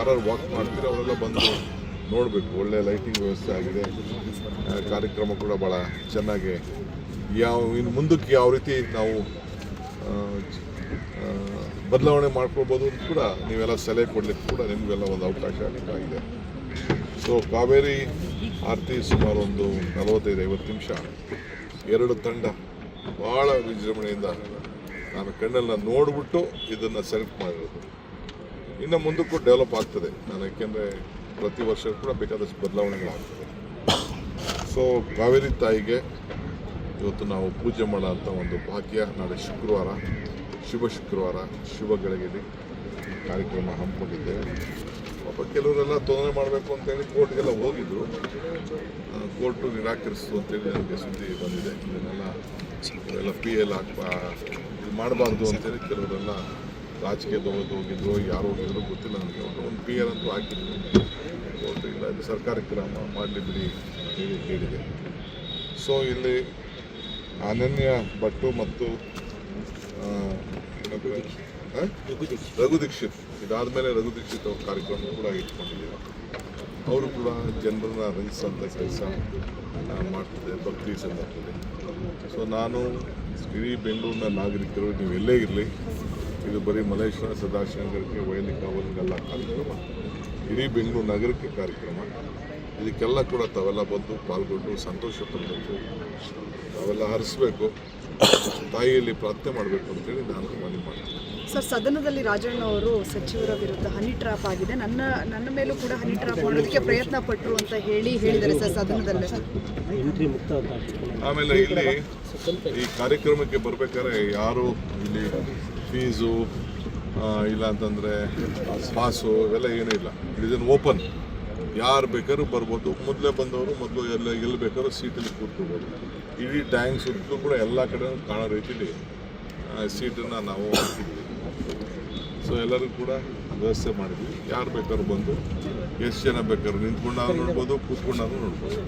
ಯಾರು ವಾಕ್ ಮಾಡ್ತೀರೋ, ಅವರೆಲ್ಲ ಬಂದು ನೋಡಬೇಕು. ಒಳ್ಳೆ ಲೈಟಿಂಗ್ ವ್ಯವಸ್ಥೆ ಆಗಿದೆ. ಕಾರ್ಯಕ್ರಮ ಕೂಡ ಭಾಳ ಚೆನ್ನಾಗಿ ಯಾವ, ಇನ್ನು ಮುಂದಕ್ಕೆ ಯಾವ ರೀತಿ ನಾವು ಬದಲಾವಣೆ ಮಾಡ್ಕೊಳ್ಬೋದು ಅಂತ ಕೂಡ ನೀವೆಲ್ಲ ಸಲಹೆ ಕೊಡಲಿಕ್ಕೆ ಕೂಡ ನಿಮಗೆಲ್ಲ ಒಂದು ಅವಕಾಶ ಆಗಿದೆ. ಸೊ ಕಾವೇರಿ ಆರತಿ ಸುಮಾರು ಒಂದು ನಲವತ್ತೈದು, ಐವತ್ತು ನಿಮಿಷ. ಎರಡು ತಂಡ ಭಾಳ ವಿಜೃಂಭಣೆಯಿಂದ ನಾನು ಕಣ್ಣೆಲ್ಲ ನೋಡಿಬಿಟ್ಟು ಇದನ್ನು ಸೆಲೆಕ್ಟ್ ಮಾಡಿರೋದು. ಇನ್ನು ಮುಂದಕ್ಕೂ ಡೆವಲಪ್ ಆಗ್ತದೆ. ನಾನು ಯಾಕೆಂದರೆ ಪ್ರತಿ ವರ್ಷ ಕೂಡ ಬೇಕಾದಷ್ಟು ಬದಲಾವಣೆಗಳಾಗ್ತದೆ. ಸೊ ಕಾವೇರಿ ತಾಯಿಗೆ ಇವತ್ತು ನಾವು ಪೂಜೆ ಮಾಡೋ ಅಂಥ ಒಂದು ಭಾಗ್ಯ, ನಾಳೆ ಶುಕ್ರವಾರ, ಶುಭ ಶುಕ್ರವಾರ, ಶುಭ ಗಳಿಗೆಯಲ್ಲಿ ಕಾರ್ಯಕ್ರಮ ಹಮ್ಮಿಕೊಂಡಿದ್ದೇವೆ ಪಾಪ ಕೆಲವರೆಲ್ಲ ತೊಂದರೆ ಮಾಡಬೇಕು ಅಂತೇಳಿ ಕೋರ್ಟ್ಗೆಲ್ಲ ಹೋಗಿದ್ದರು ಕೋರ್ಟು ನಿರಾಕರಿಸು ಅಂತೇಳಿ ನನಗೆ ಸುದ್ದಿ ಬಂದಿದೆ. ಇದನ್ನೆಲ್ಲ ಎಲ್ಲ ಪಿ ಎಲ್ ಹಾಕ್ಬಾ ಮಾಡಬಾರ್ದು ಅಂತೇಳಿ ಕೆಲವರೆಲ್ಲ ರಾಜಕೀಯದವ್ರು ಹೋಗಿದ್ರು, ಯಾರು ಹೋಗಿದ್ರು ಗೊತ್ತಿಲ್ಲ ನನಗೆ. ಅವರು ಒಂದು ಪಿ ಆರ್ ಅಂತೂ ಹಾಕಿದ್ರು. ಕೋರ್ಟ್ ಇಲ್ಲ. ಇದು ಸರ್ಕಾರ ಕ್ರಮ ಮಾಡಲಿ ಬಿಡಿ ಅಂತ ಹೇಳಿ ಕೇಳಿದೆ. ಸೊ ಇಲ್ಲಿ ಅನನ್ಯ ಭಟ್ಟು ಮತ್ತು? ರಘು ದೀಕ್ಷಿತ್. ಇದಾದಮೇಲೆ ರಘು ದೀಕ್ಷಿತ್ ಅವ್ರ ಕಾರ್ಯಕ್ರಮ ಕೂಡ ಇಟ್ಕೊಂಡಿದ್ದೀವಿ. ಅವರು ಕೂಡ ಜನರನ್ನ ರಂಜಿಸೋಂಥ ಕೆಲಸ ಮಾಡ್ತಿದೆ ಭಕ್ತಿ ಸಂದರ್ಭದಲ್ಲಿ ಸೊ ನಾನು ಇಡೀ ಬೆಂಗಳೂರಿನ ನಾಗರಿಕರು ನೀವು ಎಲ್ಲೇ ಇರಲಿ. ಇದು ಬರೀ ಮಲೇಶ್ವರ ಸದಾಶಿವನಗರಕ್ಕೆ ವೈಲಿಕ ಕಾವಲಿಗೆಲ್ಲ ಕಾರ್ಯಕ್ರಮ. ಇಡೀ ಬೆಂಗಳೂರು ನಗರಕ್ಕೆ ಕಾರ್ಯಕ್ರಮ. ಇದಕ್ಕೆಲ್ಲ ಕೂಡ ತಾವೆಲ್ಲ ಬಂದು ಪಾಲ್ಗೊಂಡು ಸಂತೋಷ ಪಡಬೇಕು. ತಾವೆಲ್ಲ ಹರಿಸ್ಬೇಕು. ತಾಯಿಯಲ್ಲಿ ಪ್ರಾರ್ಥನೆ ಮಾಡಬೇಕು ಅಂತೇಳಿ ನಾನು ಮನವಿ ಮಾಡ್ತೀನಿ. ಸರ್ ಸದನದಲ್ಲಿ ರಾಜಣ್ಣ ಅವರು ಸಚಿವರ ವಿರುದ್ಧ ಹನಿ ಟ್ರಾಪ್ ಆಗಿದೆ. ನನ್ನ ನನ್ನ ಮೇಲೂ ಕೂಡ ಹನಿ ಟ್ರಾಪ್ ಮಾಡೋದಕ್ಕೆ ಪ್ರಯತ್ನ ಪಟ್ಟರು ಅಂತ ಹೇಳಿ ಹೇಳಿದರೆ ಸರ್ ಸದನದಲ್ಲೇ. ಎಂಟ್ರಿ ಮುಕ್ತ ಆಮೇಲೆ ಇಲ್ಲಿ ಈ ಕಾರ್ಯಕ್ರಮಕ್ಕೆ ಬರ್ಬೇಕಾದ್ರೆ ಯಾರು ಇಲ್ಲಿ ಫೀಸು ಇಲ್ಲ ಅಂತಂದರೆ ಪಾಸು ಇವೆಲ್ಲ ಏನೂ ಇಲ್ಲ. ಇಟ್ ಇಸ್ ಓಪನ್ ಯಾರು ಬೇಕಾದ್ರೂ ಬರ್ಬೋದು. ಮೊದಲೇ ಬಂದವರು, ಮೊದಲು ಎಲ್ಲ, ಎಲ್ಲಿ ಬೇಕಾದ್ರೂ ಸೀಟಲ್ಲಿ ಕೂತ್ಕೋಬೋದು. ಇಡೀ ಟ್ಯಾಂಕ್ ಸುತ್ತಲೂ ಕೂಡ ಎಲ್ಲ ಕಡೆ ಕಾಣೋ ರೀತಿಲಿ ಸೀಟನ್ನು ನಾವು ಹಾಕಿದ್ವಿ. ಸೊ ಎಲ್ಲರಿಗೂ ಕೂಡ ವ್ಯವಸ್ಥೆ ಮಾಡಿದ್ವಿ. ಯಾರು ಬೇಕಾದ್ರೂ ಬಂದು, ಎಷ್ಟು ಜನ ಬೇಕಾದ್ರೂ ನಿಂತ್ಕೊಂಡಾದ್ರೂ ನೋಡ್ಬೋದು ಕೂತ್ಕೊಂಡಾದ್ರೂ ನೋಡ್ಬೋದು.